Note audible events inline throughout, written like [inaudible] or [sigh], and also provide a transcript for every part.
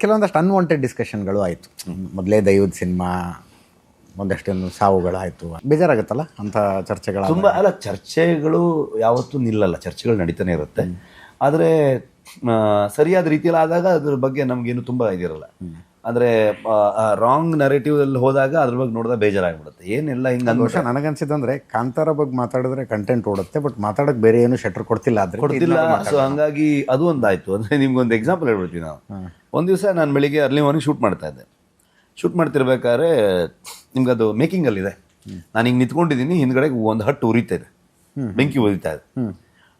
ಕೆಲವೊಂದಷ್ಟು ಅನ್ವಾಂಟೆಡ್ ಡಿಸ್ಕಷನ್ಗಳು ಆಯಿತು. ಮೊದಲೇ ದೈವದ ಸಿನಿಮಾ ಒಂದಷ್ಟೊಂದು ಸಾವುಗಳು ಆಯಿತು. ಬೇಜಾರಾಗುತ್ತಲ್ಲ ಅಂಥ ಚರ್ಚೆಗಳು ತುಂಬ ಅಲ್ಲ ಚರ್ಚೆಗಳು ಯಾವತ್ತೂ ನಿಲ್ಲಲ್ಲ. ಚರ್ಚೆಗಳು ನಡೀತಾನೆ ಇರುತ್ತೆ. ಆದರೆ ಸರಿಯಾದ ರೀತಿಯಲ್ಲಿ ಆದಾಗ ಅದ್ರ ಬಗ್ಗೆ ನಮಗೇನು ತುಂಬ ಇದಿರಲ್ಲ. ಅಂದರೆ ರಾಂಗ್ ನರೇಟಿವ್ ಅಲ್ಲಿ ಹೋದಾಗ ಅದ್ರ ಬಗ್ಗೆ ನೋಡಿದಾಗ ಬೇಜಾರಾಗ್ಬಿಡುತ್ತೆ. ಏನೆಲ್ಲ ಹಿಂಗೆ ಬಹುಶಃ ನನಗನ್ಸಿದ್ದಂದ್ರೆ ಕಾಂತಾರ ಬಗ್ಗೆ ಮಾತಾಡಿದ್ರೆ ಕಂಟೆಂಟ್ ಓಡುತ್ತೆ ಬಟ್ ಮಾತಾಡೋಕೆ ಬೇರೆ ಏನು ಶೆಟ್ರ್ ಕೊಡ್ತಿಲ್ಲ ಆದ್ರೆ ಕೊಡ್ತಿಲ್ಲ. ಸೊ ಹಂಗಾಗಿ ಅದು ಒಂದಾಯ್ತು. ಅಂದರೆ ನಿಮ್ಗೊಂದು ಎಕ್ಸಾಂಪಲ್ ಹೇಳ್ಬಿಡ್ತೀವಿ ನಾವು. ಒಂದು ದಿವಸ ನಾನು ಬೆಳಿಗ್ಗೆ ಅರ್ಲಿ ಮಾರ್ನಿಂಗ್ ಶೂಟ್ ಮಾಡ್ತಾ ಇದ್ದೆ. ಶೂಟ್ ಮಾಡ್ತಿರ್ಬೇಕಾದ್ರೆ ನಿಮ್ಗೆ ಅದು ಮೇಕಿಂಗಲ್ಲಿದೆ ನಾನು ಹಿಂಗೆ ನಿಂತ್ಕೊಂಡಿದ್ದೀನಿ ಹಿಂದ್ಗಡೆ ಒಂದು ಹಟ್ಟು ಉರಿತಾ ಇದೆ. ಬೆಂಕಿ ಉರಿತಾ ಇದೆ.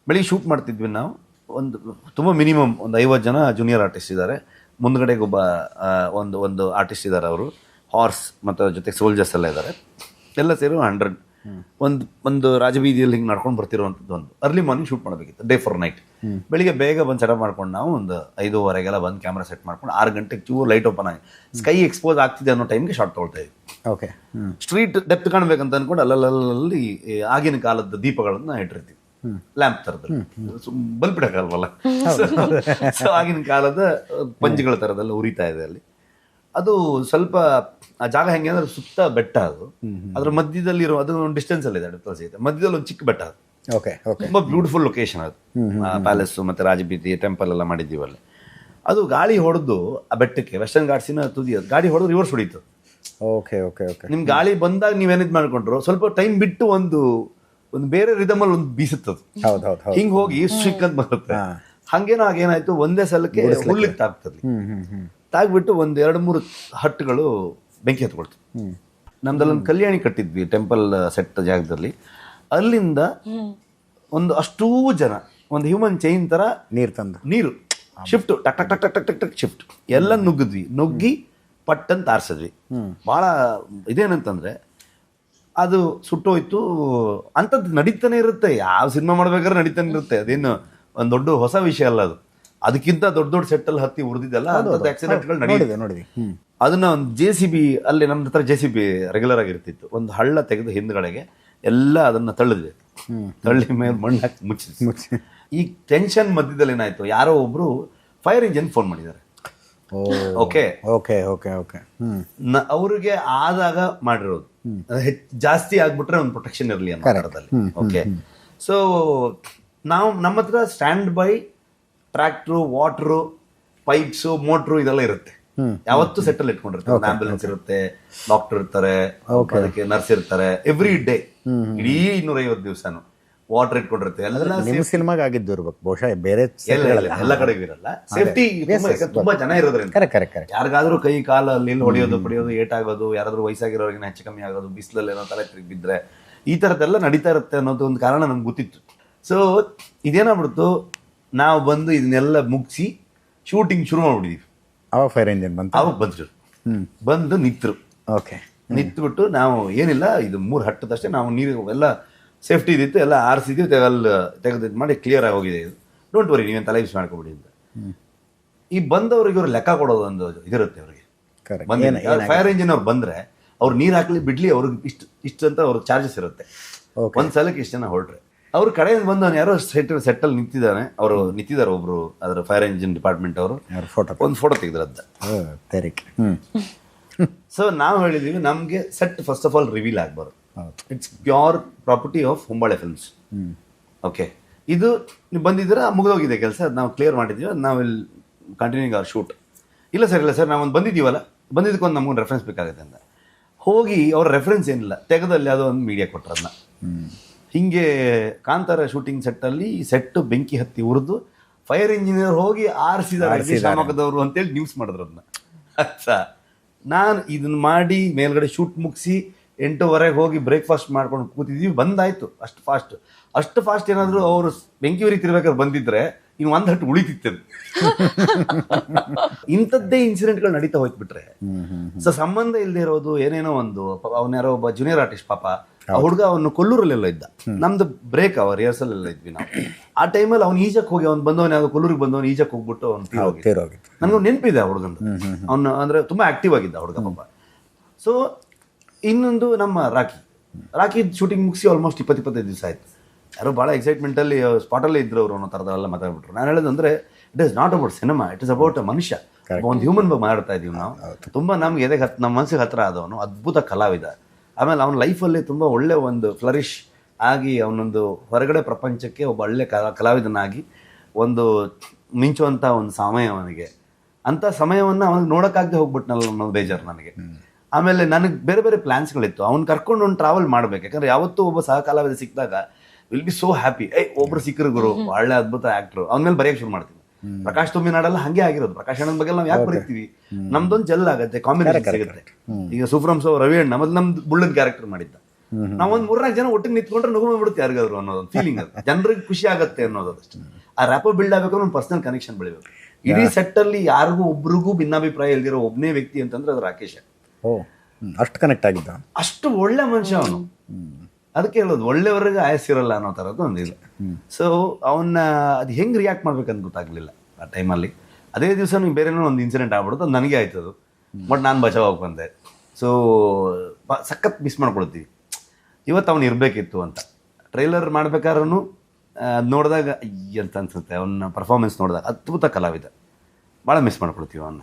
ಬೆಳಿಗ್ಗೆ ಶೂಟ್ ಮಾಡ್ತಿದ್ವಿ ನಾವು. ಒಂದು ತುಂಬ ಮಿನಿಮಮ್ ಒಂದು ಐವತ್ತು ಜನ ಜೂನಿಯರ್ ಆರ್ಟಿಸ್ಟ್ ಇದ್ದಾರೆ. ಮುಂದ್ಗಡೆಗೆ ಒಬ್ಬ ಆ, ಒಂದು ಒಂದು ಆರ್ಟಿಸ್ಟ್ ಇದ್ದಾರೆ ಅವರು. ಹಾರ್ಸ್ ಮತ್ತು ಜೊತೆಗೆ ಸೋಲ್ಜರ್ಸ್ ಎಲ್ಲ ಇದ್ದಾರೆ ಎಲ್ಲ ಸೇರಿ ಹಂಡ್ರೆಡ್ ಒಂದು ಒಂದು ರಾಜಬೀದಿಯಲ್ಲಿ ಹಿಂಗೆ ನಡ್ಕೊಂಡು ಬರ್ತಿರುವಂಥದ್ದು ಒಂದು. ಅರ್ಲಿ ಮಾರ್ನಿಂಗ್ ಶೂಟ್ ಮಾಡಬೇಕಿತ್ತು ಡೇ ಫಾರ್ ನೈಟ್ ಬೆಳಿಗ್ಗೆ ಬೇಗ ಬಂದು ಸೆಟಪ್ ಮಾಡ್ಕೊಂಡು ನಾವು ಒಂದು ಐದೂವರೆಗೆಲ್ಲ ಬಂದು ಕ್ಯಾಮ್ರಾ ಸೆಟ್ ಮಾಡ್ಕೊಂಡು ಆರು ಗಂಟೆಗೆ ಚೂರು ಲೈಟ್ ಓಪನ್ ಆಗಿ ಸ್ಕೈ ಎಕ್ಸ್ಪೋಸ್ ಆಗ್ತಿದೆ ಅನ್ನೋ ಟೈಮ್ಗೆ ಶಾರ್ಟ್ ತೊಗೊಳ್ತಾ ಇದ್ವಿ. ಓಕೆ ಸ್ಟ್ರೀಟ್ ಡೆಪ್ತ್ ಕಾಣಬೇಕಂತ ಅಂದ್ಕೊಂಡು ಅಲ್ಲಲ್ಲಲ್ಲಿ ಆಗಿನ ಕಾಲದ ದೀಪಗಳನ್ನು ಇಟ್ಟಿರ್ತೀವಿ. ಲ್ಯಾಂಪ್ ತರದಲ್ಲಿ ಬಲ್ಪ್ ಇಡಕ್ಕಲ್ವಲ್ಲ ಸೊ ಆಗಿನ ಕಾಲದ ಪಂಚಗಳ ಥರದೆಲ್ಲ ಉರಿತಾ ಇದೆ ಅಲ್ಲಿ. ಅದು ಸ್ವಲ್ಪ ಆ ಜಾಗ ಹೆಂಗೆ ಅಂದ್ರೆ ಸುತ್ತ ಬೆಟ್ಟ ಅದು. ಅದ್ರ ಮಧ್ಯದಲ್ಲಿ ಇರೋ ಅದು ಒಂದು ಡಿಸ್ಟೆನ್ಸ್ ಅಲ್ಲಿ ಇದೆ ತುಳಸಿ ಇದೆ. ಮಧ್ಯದಲ್ಲಿ ಒಂದು ಚಿಕ್ಕ ಬೆಟ್ಟ ಅದು. ಓಕೆ ತುಂಬಾ ಬ್ಯೂಟಿಫುಲ್ ಲೊಕೇಶನ್ ಅದು. ಪ್ಯಾಲೇಸ್ ಮತ್ತೆ ರಾಜಬೀದಿ ಟೆಂಪಲ್ ಎಲ್ಲ ಮಾಡಿದ್ದೀವಿ ಅಲ್ಲಿ ಅದು ಗಾಳಿ ಹೊಡೆದು ಆ ಬೆಟ್ಟಕ್ಕೆ ವೆಸ್ಟರ್ನ್ ಘಾಟ್ಸಿನ ತುದಿ ಅದು ಗಾಳಿ ಹೊಡೆದು ರಿವರ್ಸ್ ಹೊಡೀತು. ಓಕೆ ಓಕೆ ಓಕೆ ನಿಮ್ ಗಾಳಿ ಬಂದಾಗ ನೀವೇನಿದ್ ಮಾಡ್ಕೊಂಡ್ರು? ಸ್ವಲ್ಪ ಟೈಮ್ ಬಿಟ್ಟು ಒಂದು ಒಂದು ಬೇರೆ ರಿದಮಲ್ಲಿ ಒಂದು ಬೀಸುತ್ತದು. ಹೌದು ಹಿಂಗ್ ಹೋಗಿ ಸ್ವಿಕ್ ಅಂತ ಬರುತ್ತೆ. ಹಂಗೇನೋ ಹಾಗೇನಾಯ್ತು ಒಂದೇ ಸಲಕ್ಕೆ ಹುಲ್ಲಿಗೆ ತಾಗ್ತದೆ ತಾಗ್ಬಿಟ್ಟು ಒಂದ್ ಎರಡು ಮೂರು ಹಟ್ಟುಗಳು ಬೆಂಕಿ ಹತ್ಕೊಳ್ತು ನಮ್ದಲ್ಲೊಂದು ಕಲ್ಯಾಣಿ ಕಟ್ಟಿದ್ವಿ ಟೆಂಪಲ್ ಸೆಟ್ ಜಾಗದಲ್ಲಿ. ಅಲ್ಲಿಂದ ಒಂದು ಅಷ್ಟೂ ಜನ ಒಂದು ಹ್ಯೂಮನ್ ಚೈನ್ ತರ ನೀರು ತಂದು. ನೀರು ಶಿಫ್ಟ್ ಟಕ್ ಟಕ್ ಟಕ್ ಟಕ್ ಟಕ್ ಟಕ್ ಟಕ್ ಶಿಫ್ಟ್ ಎಲ್ಲ ನುಗ್ಗಿದ್ವಿ. ನುಗ್ಗಿ ಪಟ್ಟಂತ ಆರಿಸಿದ್ವಿ. ಭಾಳ ಇದೇನಂತಂದ್ರೆ ಅದು ಸುಟ್ಟೋಯ್ತು. ಅಂಥದ್ದು ನಡೀತಾನೆ ಇರುತ್ತೆ. ಯಾವ ಸಿನಿಮಾ ಮಾಡ್ಬೇಕಾದ್ರೆ ನಡೀತಾನೆ ಇರುತ್ತೆ. ಅದೇನು ಒಂದು ದೊಡ್ಡ ಹೊಸ ವಿಷಯ ಅಲ್ಲ ಅದು. ಅದಕ್ಕಿಂತ ದೊಡ್ಡ ದೊಡ್ಡ ಸೆಟ್ಟಲ್ಲಿ ಹತ್ತಿ ಉರಿದಿದ್ದಲ್ಲ ಆಕ್ಸಿಡೆಂಟ್ಗಳು ನಡೆಯುತ್ತೆ ನೋಡಿ ಅದನ್ನ ಒಂದು ಜೆ ಸಿ ಬಿ ಅಲ್ಲಿ ನಮ್ಮ ಹತ್ರ ಜೆ ಸಿ ಬಿ ರೆಗ್ಯುಲರ್ ಆಗಿರ್ತಿತ್ತು. ಒಂದು ಹಳ್ಳ ತೆಗೆದು ಹಿಂದ್ಗಡೆಗೆ ಎಲ್ಲ ಅದನ್ನ ತಳ್ಳಿದ್ವಿ. ತಳ್ಳಿ ಮೇಲೆ ಮಣ್ಣು ಹಾಕಿ ಮುಚ್ಚಿ ಈ ಟೆನ್ಷನ್ ಮಧ್ಯದಲ್ಲಿ ಏನಾಯ್ತು? ಯಾರೋ ಒಬ್ರು ಫೈರ್ ಇಂಜಿನ್ ಫೋನ್ ಮಾಡಿದ್ದಾರೆ. ಓಕೆ. Okay okay okay. ಅವ್ರಿಗೆ ಆದಾಗ ಮಾಡಿರೋದು. ಜಾಸ್ತಿ ಆಗ್ಬಿಟ್ರೆ ಒಂದು ಪ್ರೊಟೆಕ್ಷನ್ ಇರಲಿ ಅಂತ ಥರದಲ್ಲಿ. ಓಕೆ. ಸೊ ನಾವು ನಮ್ಮ ಹತ್ರ stand by tractor water pipes motor ಇದೆಲ್ಲ ಇರುತ್ತೆ. ಯಾವತ್ತು ಸೆಟಲ್ ಇಟ್ಕೊಂಡಿರ್ತಾರೆ. ಆಂಬ್ಯುಲೆನ್ಸ್ ಇರುತ್ತೆ ಡಾಕ್ಟರ್ ಇರ್ತಾರೆ ಅದಕ್ಕೆ ನರ್ಸ್ ಇರ್ತಾರೆ ಎವ್ರಿ ಡೇ ಇಡೀ ಇನ್ನೂರೈವತ್ತು ದಿವಸನು. ವಾಟರ್ ಇಟ್ಕೊಂಡಿರುತ್ತೆ ಎಲ್ಲ ನಿಮ್ಮ ಸಿನಿಮಾಗೆ ಆಗಿದ್ದು ಇರ್ಬೇಕು. ಬಹುಶಃ ಬೇರೆ ಎಲ್ಲ ಕಡೆಗೂ ಇರಲ್ಲ. ಸೇಫ್ಟಿ ತುಂಬಾ ಜನ ಇರೋದ್ರಿಂದ. ಯಾರಿಗಾದ್ರೂ ಕೈ ಕಾಲ ಅಲ್ಲಿ ಹೊಡೆಯೋದು ಪಡೆಯೋದು ಏಟಾಗೋದು ಯಾರಾದ್ರೂ ವಯಸ್ಸಾಗಿರೋರಿಗೆ ಹೆಚ್ಚು ಕಮ್ಮಿ ಆಗೋದು ಬಿಸಿಲಲ್ಲಿ ಏನೋ ತಲೆ ತಿರುಗಿದ್ರೆ ಈ ಥರದ್ದೆಲ್ಲ ನಡೀತಾ ಇರುತ್ತೆ ಅನ್ನೋದು ಒಂದು ಕಾರಣ ನಮ್ಗೆ ಗೊತ್ತಿತ್ತು. ಸೊ ಇದೇನಾಗ್ಬಿಡ್ತು? ನಾವು ಬಂದು ಇದನ್ನೆಲ್ಲ ಮುಗಿಸಿ ಶೂಟಿಂಗ್ ಶುರು ಮಾಡ್ಬಿಟ್ಟಿದ್ವಿ. ಅವಾಗ ಫೈರ್ ಇಂಜಿನ್ ಬಂತು? ಅವಾಗ ಬಂದ್ರು. ಬಂದು ನಿಂತರು. ಓಕೆ ನಿಂತ್ಬಿಟ್ಟು ನಾವು ಏನಿಲ್ಲ ಇದು ಮೂರು ಹಟ್ಟದಷ್ಟೇ ನಾವು ನೀರು ಎಲ್ಲ ಸೇಫ್ಟಿ ಇದ್ದಿತ್ತು ಎಲ್ಲ ಆರಿಸಿದ್ದು ತೆಗಲ್ ತೆಗೆದು ಇದು ಮಾಡಿ ಕ್ಲಿಯರ್ ಆಗಿ ಹೋಗಿದೆ ಇದು. ಡೋಂಟ್ ವರಿ ನೀವೇನು ತಲೆ ಯೂಸ್ ಮಾಡ್ಕೊಬಿಡಿ ಅಂತ. ಈ ಬಂದವ್ರಿಗೆ ಇವ್ರು ಲೆಕ್ಕ ಕೊಡೋದು ಒಂದು ಇದಿರುತ್ತೆ ಅವ್ರಿಗೆ. ಕರೆಕ್ಟ್ ಫೈರ್ ಇಂಜಿನ್ ಅವ್ರು ಬಂದ್ರೆ ಅವ್ರು ನೀರು ಹಾಕ್ಲಿ ಬಿಡ್ಲಿ ಅವ್ರಿಗೆ ಇಷ್ಟು ಇಷ್ಟು ಅಂತ ಅವ್ರಿಗೆ ಚಾರ್ಜಸ್ ಇರುತ್ತೆ. ಒಂದು ಸಲಕ್ಕೆ ಇಷ್ಟು ಜನ ಹೊರಟ್ರೆ. ಅವ್ರ ಕಡೆಯಿಂದ ಬಂದವನು ಯಾರೋ ಸೆಟ್ ಸೆಟ್ಟಲ್ಲಿ ನಿಂತಿದ್ದಾನೆ ಅವರು ನಿಂತಿದ್ದಾರೆ ಒಬ್ರು ಅದರ ಫೈರ್ ಇಂಜಿನ್ ಡಿಪಾರ್ಟ್ಮೆಂಟ್ ಅವರು. ಫೋಟೋ ಒಂದು ಫೋಟೋ ತೆಗೆದ್ರದ್ದ ಸೊ ನಾವು ಹೇಳಿದ್ದೀವಿ ನಮಗೆ set first of all reveal ಆಗಬಾರ್ದು. It's pure property of Hombale Films okay ಇದು ನೀವು ಬಂದಿದ್ದೀರಾ? ಮುಗಿದೋಗಿದೆ ಕೆಲಸ. ಅದು ನಾವು ಕ್ಲಿಯರ್ ಮಾಡಿದ್ದೀವಿ ಅದು ನಾವು ಇಲ್ಲಿ ಕಂಟಿನ್ಯೂಂಗ್ ಅವ್ರ ಶೂಟ್ ಇಲ್ಲ ಸರ್ ಇಲ್ಲ ಸರ್ ನಾವೊಂದು ಬಂದಿದ್ದೀವಲ್ಲ. ಬಂದಿದ್ದಕ್ಕೊಂದು ನಮಗೊಂದು ರೆಫರೆನ್ಸ್ ಬೇಕಾಗುತ್ತೆ ಅಂತ. ಹೋಗಿ ಅವ್ರ ರೆಫರೆನ್ಸ್ ಏನಿಲ್ಲ. ತೆಗೆದಲ್ಲಿ ಯಾವುದೋ ಒಂದು ಮೀಡಿಯಾ ಕೊಟ್ರು ಅದನ್ನ ಹಿಂಗೆ ಕಾಂತಾರ ಶೂಟಿಂಗ್ ಸೆಟ್ಟಲ್ಲಿ ಸೆಟ್ಟು ಬೆಂಕಿ ಹತ್ತಿ ಉರಿದು ಫೈರ್ ಇಂಜಿನಿಯರ್ ಹೋಗಿ ಆರಿಸಿದ್ದಾರೆ ಶಾಮಕದವರು ಅಂತೇಳಿ ನ್ಯೂಸ್ ಮಾಡಿದ್ರು ಅದನ್ನ ಆಯ್ತಾ ನಾನು ಇದನ್ನು ಮಾಡಿ ಮೇಲ್ಗಡೆ ಶೂಟ್ ಮುಗಿಸಿ ಎಂಟೂವರೆಗೆ ಹೋಗಿ ಬ್ರೇಕ್ಫಾಸ್ಟ್ ಮಾಡ್ಕೊಂಡು ಕೂತಿದ್ವಿ ಬಂದಾಯ್ತು ಅಷ್ಟು ಫಾಸ್ಟ್ ಅಷ್ಟು ಫಾಸ್ಟ್ ಏನಾದರೂ ಅವರು ಬೆಂಕಿ ಉರಿತಿರ್ಬೇಕಾದ್ರೆ ಬಂದಿದ್ರೆ ಇನ್ನು ಒಂದು ಹಟ್ಟು ಉಳಿತಿತ್ತು [laughs] ಇಂಥದ್ದೇ ಇನ್ಸಿಡೆಂಟ್ಗಳು ನಡೀತಾ ಹೋಯ್ತು ಸೊ ಸಂಬಂಧ ಇಲ್ಲದೆ ಇರೋದು ಏನೇನೋ ಒಂದು ಅವನ ಯಾರೋ ಒಬ್ಬ ಜೂನಿಯರ್ ಆರ್ಟಿಸ್ಟ್ ಪಾಪ ಆ ಹುಡುಗ ಅವನು ಕೊಲ್ಲೂರಲ್ಲೆಲ್ಲ ಇದ್ದ. ನಮ್ದು ಬ್ರೇಕ್ ಅವ ರಿಹರ್ಸಲ್ ಎಲ್ಲ ಇದ್ವಿ ನಾವು. ಆ ಟೈಮಲ್ಲಿ ಅವ್ನು ಈಜಕ್ಕೆ ಹೋಗಿ ಅವ್ನು ಬಂದವನು ಯಾವ ಕೊಲ್ಲೂರಿಗೆ ಬಂದವನು ಈಜಕ್ಕೆ ಹೋಗ್ಬಿಟ್ಟು ಅವ್ನು ನನಗೆ ನೆನಪಿದೆ ಆ ಹುಡುಗನ ಅವನು ಅಂದ್ರೆ ತುಂಬಾ ಆಕ್ಟಿವ್ ಆಗಿದ್ದ ಹುಡುಗ ಪಾಪ. ಸೊ ಇನ್ನೊಂದು ನಮ್ಮ ರಾಕಿ ರಾಕಿ ಶೂಟಿಂಗ್ ಮುಗಿಸಿ ಆಲ್ಮೋಸ್ಟ್ ಇಪ್ಪತ್ತು ಇಪ್ಪತ್ತೈದು ದಿವಸ ಆಯಿತು. ಯಾರೋ ಭಾಳ ಎಕ್ಸೈಟ್ಮೆಂಟಲ್ಲಿ ಸ್ಪಾಟಲ್ಲೇ ಇದ್ರು ಅವರು ಅನ್ನೋ ಥರದೆಲ್ಲ ಮಾತಾಡ್ಬಿಟ್ರು. ನಾನು ಹೇಳೋದಂದ್ರೆ it is not about cinema it is about a ಮನುಷ್ಯ. ಒಂದು ಹ್ಯೂಮನ್ ಬಗ್ಗೆ ಮಾಡ್ತಾ ಇದೀವಿ ನಾವು. ತುಂಬ ನಮ್ಗೆ ಎದೆ ಹತ್ ನಮ್ಮ ಮನಸ್ಸಿಗೆ ಹತ್ರ ಆದವನು ಅದ್ಭುತ ಕಲಾವಿದ. ಆಮೇಲೆ ಅವನ ಲೈಫಲ್ಲಿ ತುಂಬ ಒಳ್ಳೆ ಒಂದು ಫ್ಲರಿಶ್ ಆಗಿ ಅವನೊಂದು ಹೊರಗಡೆ ಪ್ರಪಂಚಕ್ಕೆ ಒಬ್ಬ ಒಳ್ಳೆ ಕಲಾ ಕಲಾವಿದನಾಗಿ ಒಂದು ಮಿಂಚುವಂಥ ಒಂದು ಸಮಯ ಅವನಿಗೆ. ಅಂಥ ಸಮಯವನ್ನು ಅವನಿಗೆ ನೋಡೋಕ್ಕಾಗದೆ ಹೋಗ್ಬಿಟ್ನಲ್ಲ ಅನ್ನೋದು ಬೇಜಾರು ನನಗೆ. ಆಮೇಲೆ ನನಗೆ ಬೇರೆ ಬೇರೆ ಪ್ಲಾನ್ಸ್ಗಳಿತ್ತು. ಅವ್ನು ಕರ್ಕೊಂಡು ಒಂದು ಟ್ರಾವೆಲ್ ಮಾಡ್ಬೇಕು. ಯಾಕಂದ್ರೆ ಯಾವತ್ತೂ ಒಬ್ಬ ಸಹ ಕಲಾವಿದ ಸಿಕ್ಕಿದಾಗ ವಿಲ್ ಬಿ ಸೋ ಹ್ಯಾಪಿ ಏಯ್ ಒಬ್ರು ಸಿಕ್ಕರು ಗುರು ಒಳ್ಳೆ ಅದ್ಭುತ ಆಕ್ಟ್ರು ಅವನ ಮೇಲೆ ಬರೆಯಕ್ಕೆ ಶುರು ಮಾಡ್ತೀನಿ. ಪ್ರಕಾಶ್ ತುಂಬಿನಾಡೆಲ್ಲ ಹಂಗೆ ಆಗಿರೋದು. ಪ್ರಕಾಶ್ ಅಣ್ಣನ ಬಗ್ಗೆ ನಾವು ಯಾಕೆ ಬರೀತೀವಿ? ನಮ್ದೊಂದು ಜಲ್ ಆಗುತ್ತೆ ಕಾಂಬಿನೇಷನ್ ಸಿಗುತ್ತೆ. ಈಗ ಸುಫ್ರಮ್ ಸೋ ರವಿ ಅಣ್ಣ ಮತ್ತೆ ನಮ್ದು ಬುಳ್ಳನ್ ಕ್ಯಾರೆಕ್ಟರ್ ಮಾಡಿದ್ದ. ನಾವೊಂದು ಮೂರ್ನಾಲ್ಕು ಜನ ಒಟ್ಟಿಗೆ ನಿಂತ್ಕೊಂಡ್ರೆ ನಗು ಬಿಡುತ್ತೆ ಯಾರಿಗಾದ್ರು ಅನ್ನೋದು ಫೀಲಿಂಗ್ ಅದು. ಜನರಿಗೆ ಖುಷಿ ಆಗುತ್ತೆ ಅನ್ನೋದು ಅಷ್ಟೇ. ಆ ರ್ಯಾಪೋ ಬಿಲ್ಡ್ ಆಗಬೇಕು ಒಂದು ಪರ್ಸನಲ್ ಕನೆಕ್ಷನ್ ಬೆಳಿಬೇಕು. ಇಡೀ ಸೆಟ್ ಅಲ್ಲಿ ಯಾರಿಗೂ ಒಬ್ರಿಗೂ ಭಿನ್ನಾಭಿಪ್ರಾಯ ಇಲ್ದಿರೋ ಒಬ್ಬನೇ ವ್ಯಕ್ತಿ ಅಂತಂದ್ರೆ ಅದು ರಾಕೇಶ್. ಓ. ಅಷ್ಟು ಕನೆಕ್ಟ್ ಆಗಿದ್ದ? ಅಷ್ಟು ಒಳ್ಳೆ ಮನುಷ್ಯ ಅವನು. ಅದಕ್ಕೆ ಹೇಳೋದು ಒಳ್ಳೆಯವ್ರಿಗೆ ಆಯಸ್ಸಿರಲ್ಲ ಅನ್ನೋ ಥರದ್ದು ಒಂದು ಇದು. ಸೊ ಅವನ್ನ ಅದು ಹೆಂಗೆ ರಿಯಾಕ್ಟ್ ಮಾಡ್ಬೇಕಂತ ಗೊತ್ತಾಗಲಿಲ್ಲ ಆ ಟೈಮಲ್ಲಿ ಅದೇ ದಿವಸ ನೀವು ಬೇರೆ ಒಂದು ಇನ್ಸಿಡೆಂಟ್ ಆಗ್ಬಿಡುತ್ತೆ ಅದು ನನಗೆ ಆಯ್ತು ಅದು ಬಟ್ ನಾನು ಬಚಾವಾಗಿ ಬಂದೆ. ಸೊ ಸಖತ್ ಮಿಸ್ ಮಾಡ್ಕೊಳ್ತೀವಿ. ಇವತ್ತು ಅವನು ಇರಬೇಕಿತ್ತು ಅಂತ. ಟ್ರೈಲರ್ ಮಾಡ್ಬೇಕಾದ್ರೂ ಅದು ನೋಡಿದಾಗ ಅಂತ ಅನ್ಸುತ್ತೆ. ಅವನ ಪರ್ಫಾರ್ಮೆನ್ಸ್ ನೋಡಿದಾಗ ಅದ್ಭುತ ಕಲಾವಿದ. ಭಾಳ ಮಿಸ್ ಮಾಡ್ಕೊಳ್ತೀವಿ ಅವನ್ನ